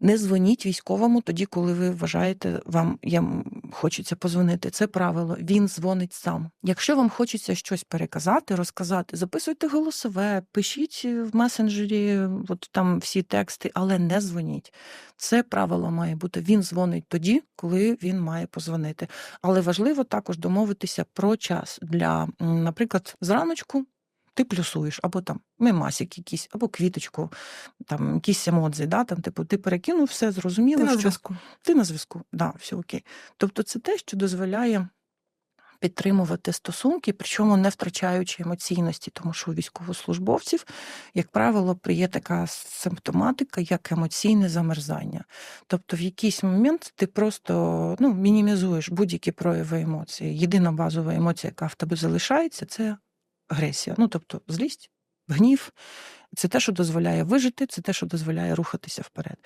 Не дзвоніть військовому тоді, коли ви вважаєте, вам я хочеться позвонити. Це правило. Він дзвонить сам. Якщо вам хочеться щось переказати, розказати, записуйте голосове, пишіть в месенджері, от там всі тексти, але не дзвоніть. Це правило має бути. Він дзвонить тоді, коли він має позвонити. Але важливо також домовитися про час для, наприклад, зраночку ти плюсуєш, або там мемасик якийсь, або квіточку, там якісь емодзи, да, там, типу, ти перекинув все, зрозуміло, Ти на що зв'язку. ти на зв'язку, да, все окей. Тобто це те, що дозволяє підтримувати стосунки, причому не втрачаючи емоційності, тому що у військовослужбовців, як правило, є така симптоматика, як емоційне замерзання. Тобто, в якийсь момент ти просто ну, мінімізуєш будь-які прояви емоцій. Єдина базова емоція, яка в тебе залишається, це агресія. Ну, тобто, злість, гнів. Це те, що дозволяє вижити, це те, що дозволяє рухатися вперед.